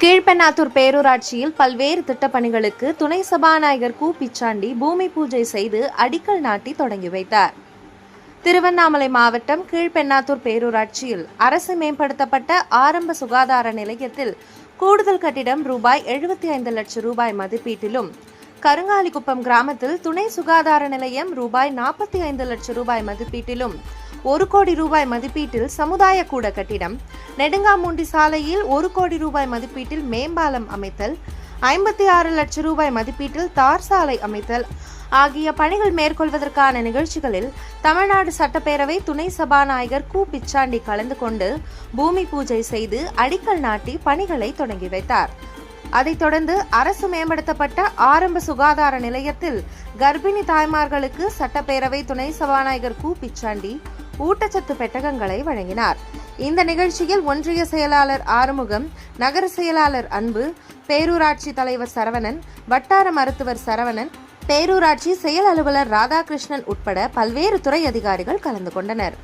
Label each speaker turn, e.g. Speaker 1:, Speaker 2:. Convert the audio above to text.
Speaker 1: கீழ்பெண்ணாத்தூர் பேரூராட்சியில் பல்வேறு திட்டப்பணிகளுக்கு துணை சபாநாயகர் கு. பிச்சாண்டி பூமி பூஜை செய்து அடிக்கல் நாட்டி தொடங்கி வைத்தார். திருவண்ணாமலை மாவட்டம் கீழ்பெண்ணாத்தூர் பேரூராட்சியில் அரசு மேம்படுத்தப்பட்ட ஆரம்ப சுகாதார நிலையத்தில் கூடுதல் கட்டிடம் ரூபாய் எழுபத்தி ஐந்து லட்சம் ரூபாய் மதிப்பீட்டிலும் கருங்காலிக்குப்பம் கிராமத்தில் துணை சுகாதார நிலையம் ரூபாய் நாற்பத்தி ஐந்து லட்சம் ரூபாய் மதிப்பீட்டிலும் ஒரு கோடி ரூபாய் மதிப்பீட்டில் சமுதாய கூட கட்டிடம் நெடுங்காமூண்டி சாலையில் ஒரு கோடி ரூபாய் மதிப்பீட்டில் மேம்பாலம் அமைத்தல் ஐம்பத்தி ஆறு லட்சம் ரூபாய் மதிப்பீட்டில் தார் சாலை அமைத்தல் ஆகிய பணிகள் மேற்கொள்வதற்கான நிகழ்ச்சிகளில் தமிழ்நாடு சட்டப்பேரவை துணை சபாநாயகர் கு. பிச்சாண்டி கலந்து கொண்டு பூமி பூஜை செய்து அடிக்கல் நாட்டி பணிகளை தொடங்கி வைத்தார். அதைத் தொடர்ந்து அரசு மேம்படுத்தப்பட்ட ஆரம்ப சுகாதார நிலையத்தில் கர்ப்பிணி தாய்மார்களுக்கு சட்டப்பேரவை துணை சபாநாயகர் கு. பிச்சாண்டி ஊட்டச்சத்து பெட்டகங்களை வழங்கினார். இந்த நிகழ்ச்சியில் ஒன்றிய செயலாளர் ஆறுமுகம் நகர செயலாளர் அன்பு பேரூராட்சி தலைவர் சரவணன் வட்டார மருத்துவர் சரவணன் பேரூராட்சி செயல் அலுவலர் ராதாகிருஷ்ணன் உட்பட பல்வேறு துறை அதிகாரிகள் கலந்து கொண்டனர்.